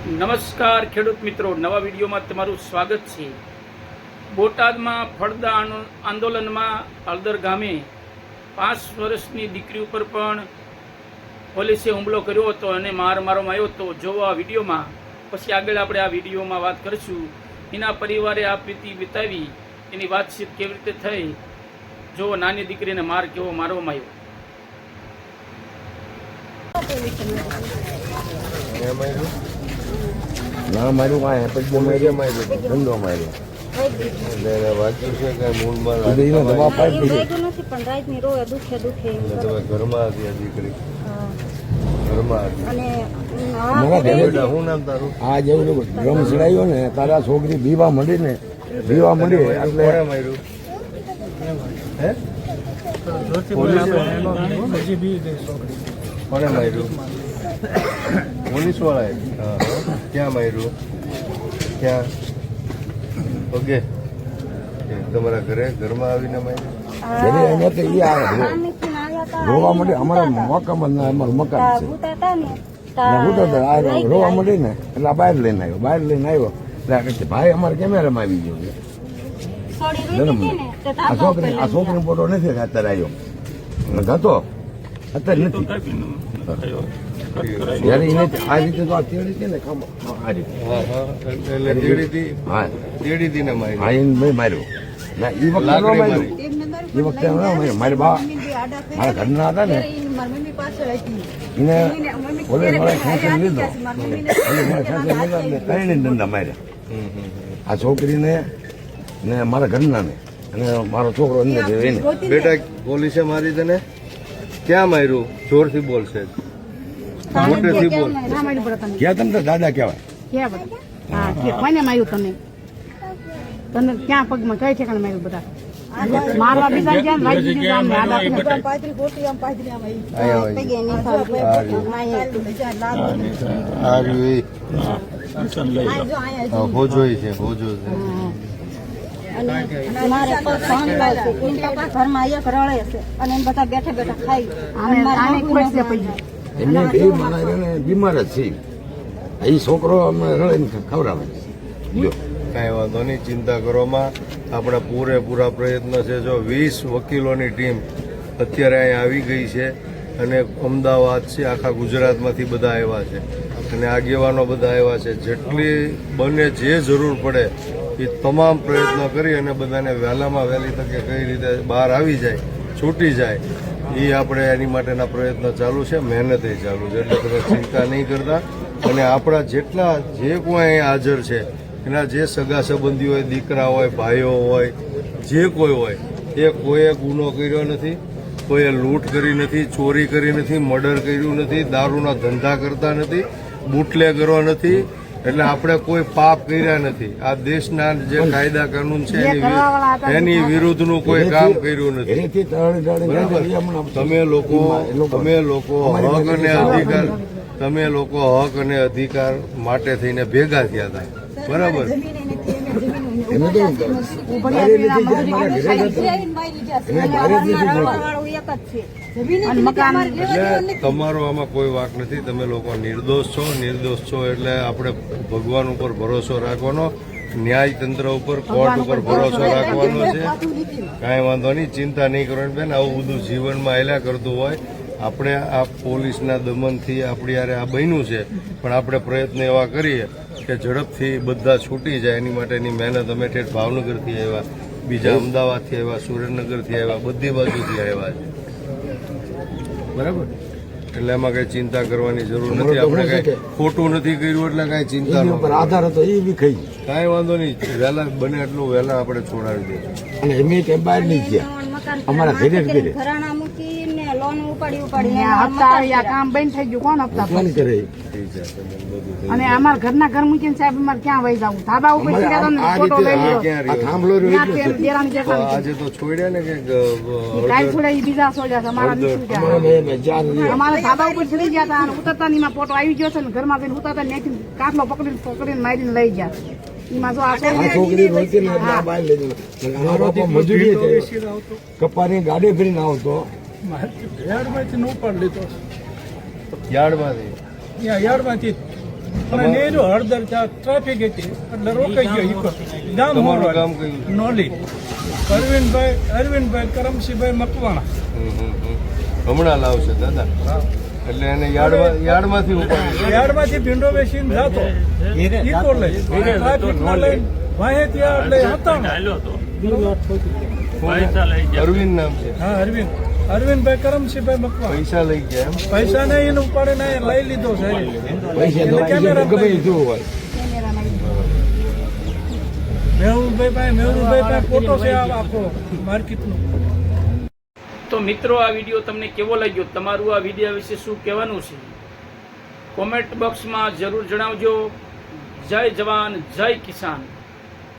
નમસ્કાર ખેડૂત મિત્રો, નવા વિડીયોમાં તમારું સ્વાગત છે. બોટાદમાં ફળદા આંદોલનમાં હળદર ગામે પાંચ વર્ષની દીકરી ઉપર પણ પોલીસે હુમલો કર્યો હતો અને માર મારવામાં આવ્યો હતો. જોવો આ વિડીયોમાં, પછી આગળ આપણે આ વિડીયોમાં વાત કરીશું. એના પરિવારે આ પ્રીતિ વિતાવી, એની વાતચીત કેવી રીતે થઈ? જો નાની દીકરીને માર કેવો મારવામાં આવ્યો? મેં માર્યું ના માર્યું કાંઈ પછી મેં માર્યું ધંધો માર્યો એટલે વાંચ્યું છે કે મૂળમાં દવા રાજમાં પાડી નથી પણ રાતની રોવે દુખે દુખે. એમ એટલે કરે. તમે ઘરમાં હતી આ દીકરી. મારા ડ્રમ ચડાવ્યો ને તારા છોકરી બીવા મળી ને બીવા મંડી કોણે એટલે હે? માર્યું? પોલીસ વાળાએ હા હા. ક્યાં માર્યું? ક્યાં? ઓકે. તમારા ઘરે ઘરમાં આવીને માર્યું? રોવા મંડી અમારા મકામ અમારું મકાન છે. રોવા. ને એટલે બહાર લઈને આવ્યો બહાર લઈને આવ્યો. એટલે ભાઈ અમારે કેમેરામાં આવી ગયો આ છોકરી આ છોકરી ફોટો નથી અત્યારે આવ્યો. હતો અત્યારે નથી. જયારે એને આ રીતે તો આ તેડી હતી ને કામ આ રીતે. હા હા એટલે તેડીથી હા. તેડીથી ને મારી. હા એને મેં માર્યો. ના એ વખતે ન લાકડી મારી. એ વખતે ન માર્યું. મારી બા મારા ઘરના હતા ને. એને પોલીસવાળા ખેંચી લીધો. પોલીસવાળા ખેંચી લીધો દંડા માર્યા. આ છોકરીને ને મારા ઘરનાને. અને મારો છોકરો અંદર બેટા પોલીસે મારી તને. ક્યાં માર્યું? જોરથી બોલશે. પડે તને ક્યાં તમે દાદા કહેવાય. બધા. હા કે કોને માર્યું તને તને ક્યાં પગમાં કઈ ઠેકાણે માર્યું બધા? મારવા બીજા ગયા વાગી દીધા અમને આડા પગે. અહીંયા આવી. પગે નહીં ખાવું. આ રહ્યું. આ રહ્યું એ. હા, હોજો છે હોજો છે. મારે તો સહન લો છે. એમ પપ્પા ઘરમાં એક રડે છે. અને એમ બધા બેઠા બેઠા ખાઈ. એમને બે મારા એને બીમાર જ છે એ છોકરો અમે રળીને ખવડાવે જો કાંઈ વાંધો નહીં ચિંતા કરવામાં આપણા પૂરેપૂરા પ્રયત્ન છે. જો વીસ વકીલોની ટીમ અત્યારે અહીં આવી ગઈ છે અને અમદાવાદ છે આખા ગુજરાતમાંથી બધા આવ્યા છે અને આગેવાનો બધા આવ્યા છે. જેટલી બને જે જરૂર પડે એ તમામ પ્રયત્નો કરી અને બધાને વહેલામાં વહેલી તકે કઈ રીતે બહાર આવી જાય છૂટી જાય એ આપણે એની માટેના પ્રયત્ન ચાલુ છે, મહેનત એ ચાલુ છે, એટલે તમે ચિંતા નહીં કરતા. અને આપણા જેટલા જે કોઈ અહીં હાજર છે, એના જે સગા સંબંધી હોય, દીકરા હોય, ભાઈઓ હોય, જે કોઈ હોય, એ કોઈએ ગુનો કર્યો નથી, કોઈએ લૂંટ કરી નથી, ચોરી કરી નથી, મર્ડર કર્યું નથી, દારૂના ધંધા કરતા નથી બુટલે કરવા નથી એટલે આપણે કોઈ પાપ કર્યા નથી. આ દેશના જે કાયદા કાનૂન છે એની વિરુદ્ધનું કોઈ કામ કર્યું નથી. તમે લોકો તમે લોકો હક અને અધિકાર તમે લોકો હક અને અધિકાર માટે થઈને ભેગા થયા હતા. બરાબર? એમ તો અને મકાન એટલે તમારો આમાં કોઈ વાક નથી. તમે લોકો નિર્દોષ છો. નિર્દોષ છો એટલે આપણે ભગવાન ઉપર ભરોસો રાખવાનો ન્યાય તંત્ર ઉપર કોર્ટ ઉપર ભરોસો રાખવાનો છે. કાંઈ વાંધો નહીં. ચિંતા નહીં કરવાની બેન. આવું બધું જીવનમાં આયલા કરતું હોય. આપણે આ પોલીસના દમનથી આપણી યારે આ બન્યું છે. પણ આપણે પ્રયત્ન એવા કરીએ કે ઝડપથી બધા છૂટી જાય. એની માટેની મહેનત અમે ઠેઠ ભાવનગરથી આવ્યા બીજા અમદાવાદથી આવ્યા સુરેન્દ્રનગરથી આવ્યા બધી બાજુથી આવ્યા છે. બરાબર? એટલે એમાં કઈ ચિંતા કરવાની જરૂર નથી. આપણે કઈ ખોટું નથી કર્યું એટલે કઈ ચિંતા ઉપર આધાર હતો એ બી ખાઈ કાંઈ વાંધો નહીં. વહેલા બને એટલું વહેલા આપણે છોડાવી દઈએ અને એમ કે બહાર નહીં ગયા અમારા ઘરે જ ઘરે. ઘરાણા મૂકીને લોન ઉપાડી ઉપાડી. હપ્તા કામ બંધ થઈ ગયું. કોણ હપ્તા બંધ કરે? અને અમારા ઘરના ઘર મૂકીને સાહેબ અમારે ક્યાં વહી જવું? ધાબા ઉપર સીધા તમને ફોટો લઈ રહ્યો? થાંભલો આજે તો છોડ્યા ને કે કાંઈ છોડે ઈ બીજા છોડ્યા છે. અમારા છૂટ્યા. અમારે ધાબા ઉપર ચડી ગયા હતા અને ઉતરતા ની ફોટો આવી ગયો છે ને ઘરમાં જઈને ઉતરતા ત્યાંથી કાટલો પકડીને પકડીને મારીને લઈ ગયા કપાની ગાડી ફરીને આવતો. યાર્ડમાંથી? નેરો હળદર ત્યાં ટ્રાફિક હતી એટલે રોકાઈ ગયો ગામ તમારું ગામ કયું નોલી. અરવિંદભાઈ અરવિંદભાઈ કરમસિંહભાઈ મકવાણા. હમ, હમ, હમ. હમણાં લાવશે દાદા. એટલે એને યાર્ડમાં યાર્ડમાંથી ઉપાડી યાર્ડમાંથી ભીંડો બેસીને જાતો. લઈ વાહે ત્યાં એટલે હતા. અરવિંદ નામ છે. હા અરવિંદ. અરવિંદભાઈ કરમસિંહભાઈ મકવા પૈસા લઈ ગયા એમ? પૈસા નહીં એને ઉપાડે અહીંયા લઈ લીધો છે. પૈસા ગમે એ હોય. મેહુલભાઈ ફોટો છે આ આખો માર્કેટનો. તો મિત્રો આ વીડિયો તમને કેવો લાગ્યો? તમારું આ વીડિયો વિશે શું કહેવાનું છે? કોમેન્ટ બોક્સમાં જરૂર જણાવજો. જય જવાન જય કિસાન.